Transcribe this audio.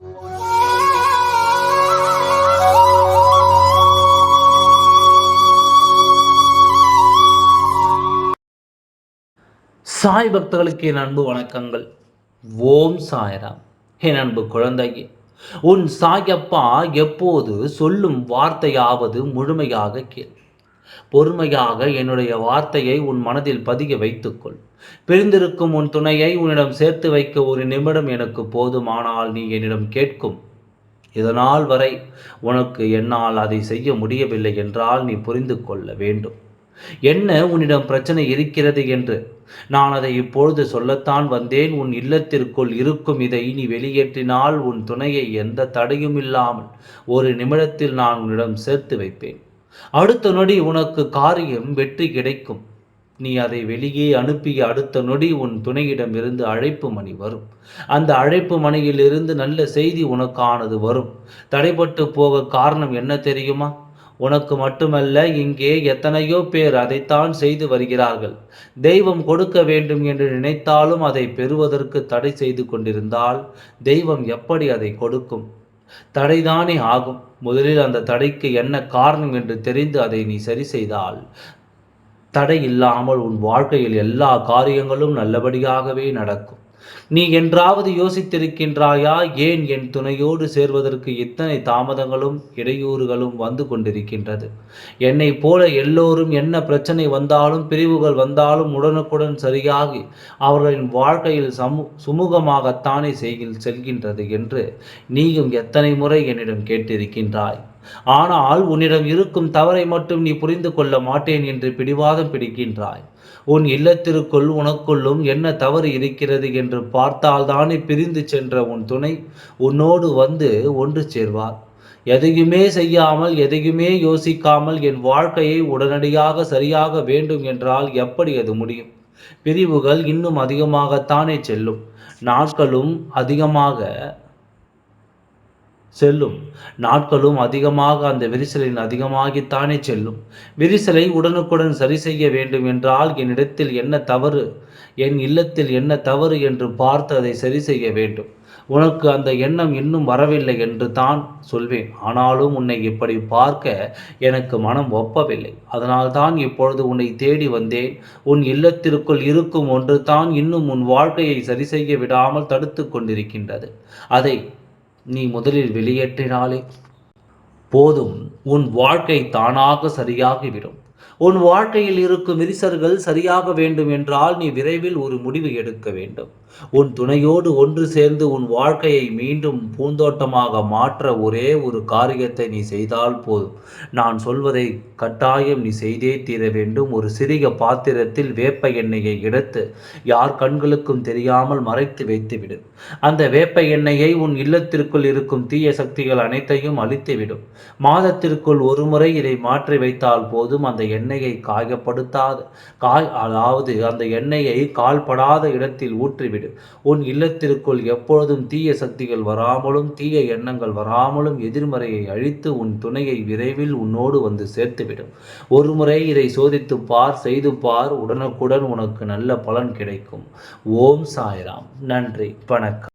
சாய் பக்தர்களுக்கு என் அன்பு வணக்கங்கள். ஓம் சாய்ராம். என் அன்பு குழந்தையே உன் சாயப்பா எப்போது சொல்லும் வார்த்தையாவது முழுமையாக கேள். பொறுமையாக என்னுடைய வார்த்தையை உன் மனதில் பதிய வைத்துக்கொள். பிரிந்திருக்கும் உன் துணையை உன்னிடம் சேர்த்து வைக்க ஒரு நிமிடம் எனக்கு போதுமானால் நீ என்னிடம் கேட்கும். இதனால் வரை உனக்கு என்னால் அதை செய்ய முடியவில்லை என்றால் நீ புரிந்து கொள்ள வேண்டும். என்ன உன்னிடம் பிரச்சனை இருக்கிறது என்று? நான் அதை இப்பொழுது சொல்லத்தான் வந்தேன். உன் இல்லத்திற்குள் இருக்கும் இதை நீ வெளியேற்றினால் உன் துணையை எந்த தடையும் இல்லாமல் ஒரு நிமிடத்தில் நான் உன்னிடம் சேர்த்து வைப்பேன். அடுத்த நொடி உனக்கு காரியம் வெற்றி கிடைக்கும். நீ அதை வெளியே அனுப்பிய அடுத்த நொடி உன் துணையிடம் இருந்து அழைப்பு மணி வரும். அந்த அழைப்பு மணியிலிருந்து நல்ல செய்தி உனக்கானது வரும். தடைப்பட்டு போக காரணம் என்ன தெரியுமா? உனக்கு மட்டுமல்ல இங்கே எத்தனையோ பேர் அதைத்தான் செய்து வருகிறார்கள். தெய்வம் கொடுக்க வேண்டும் என்று நினைத்தாலும் அதை பெறுவதற்கு தடை செய்து கொண்டிருந்தால் தெய்வம் எப்படி அதை கொடுக்கும்? தடைதானே ஆகும். முதலில் அந்த தடைக்கு என்ன காரணம் என்று தெரிந்து அதை நீ சரி செய்தால் தடை இல்லாமல் உன் வாழ்க்கையில் எல்லா காரியங்களும் நல்லபடியாகவே நடக்கும். நீ என்றாவது யோசித்திருக்கின்றாயா? ஏன் என் துணையோடு சேர்வதற்கு இத்தனை தாமதங்களும் இடையூறுகளும் வந்து கொண்டிருக்கின்றது? என்னை போல எல்லோரும் என்ன பிரச்சனை வந்தாலும் பிரிவுகள் வந்தாலும் உடனுக்குடன் சரியாகி அவர்களின் வாழ்க்கையில் சமு சுமூகமாகத்தானே செய்கில் செல்கின்றது என்று நீயும் எத்தனை முறை என்னிடம் கேட்டிருக்கின்றாய்? ஆனால் உன்னிடம் இருக்கும் தவறை மட்டும் நீ புரிந்து கொள்ள மாட்டேன் என்று பிடிவாதம் பிடிக்கின்றாய். உன் இல்லத்திற்குள் உனக்குள்ளும் என்ன தவறு இருக்கிறது என்று பார்த்தால்தானே பிரிந்து சென்ற உன் துணை உன்னோடு வந்து ஒன்று சேர்வார். எதையுமே செய்யாமல் எதையுமே யோசிக்காமல் என் வாழ்க்கையை உடனடியாக சரியாக வேண்டும் என்றால் எப்படி அது முடியும்? பிரிவுகள் இன்னும் அதிகமாகத்தானே செல்லும். நாட்களும் அதிகமாக செல்லும். நாட்களும் அதிகமாக அந்த விரிசலின் அதிகமாகித்தானே செல்லும். விரிசலை உடனுக்குடன் சரி செய்ய வேண்டும் என்றால் என்னிடத்தில் என்ன தவறு என் இல்லத்தில் என்ன தவறு என்று பார்த்து அதை சரி செய்ய வேண்டும். உனக்கு அந்த எண்ணம் இன்னும் வரவில்லை என்று தான் சொல்வேன். ஆனாலும் உன்னை இப்படி பார்க்க எனக்கு மனம் ஒப்பவில்லை. அதனால் தான் இப்பொழுது உன்னை தேடி வந்தேன். உன் இல்லத்திற்குள் இருக்கும் ஒன்று தான் இன்னும் உன் வாழ்க்கையை சரி செய்ய விடாமல் தடுத்து கொண்டிருக்கின்றது. அதை நீ முதலில் வெளியேற்றினாலே. போதும் உன் வாழ்க்கை தானாக சரியாகிவிடும். உன் வாழ்க்கையில் இருக்கும் விரிசல்கள் சரியாக வேண்டும் என்றால் நீ விரைவில் ஒரு முடிவு எடுக்க வேண்டும். உன் துணையோடு ஒன்று சேர்ந்து உன் வாழ்க்கையை மீண்டும் பூந்தோட்டமாக மாற்ற ஒரே ஒரு காரியத்தை நீ செய்தால் போதும். நான் சொல்வதை கட்டாயம் நீ செய்தே தீர வேண்டும். ஒரு சிறிய பாத்திரத்தில் வேப்ப எண்ணெயை எடுத்து யார் கண்களுக்கும் தெரியாமல் மறைத்து வைத்துவிடு. அந்த வேப்ப எண்ணெயை உன் இல்லத்திற்குள் இருக்கும் தீய சக்திகள் அனைத்தையும் அழித்துவிடும். மாதத்திற்குள் ஒரு முறை இதை மாற்றி வைத்தால் போதும். அந்த எண்ணெயை காயப்படுத்தாது. காய் அதாவது அந்த எண்ணெயை கால்படாத இடத்தில் ஊற்றிவிடும் ஊற்றிவிடு உன் இல்லத்திற்குள் எப்பொழுதும் தீய சக்திகள் வராமலும் தீய எண்ணங்கள் வராமலும் எதிர்மறையை அழித்து உன் துணையை விரைவில் உன்னோடு வந்து சேர்த்துவிடும். ஒரு முறை இதை சோதித்து பார் செய்து பார். உடனுக்குடன் உனக்கு நல்ல பலன் கிடைக்கும். ஓம் சாய்ராம். நன்றி. வணக்கம்.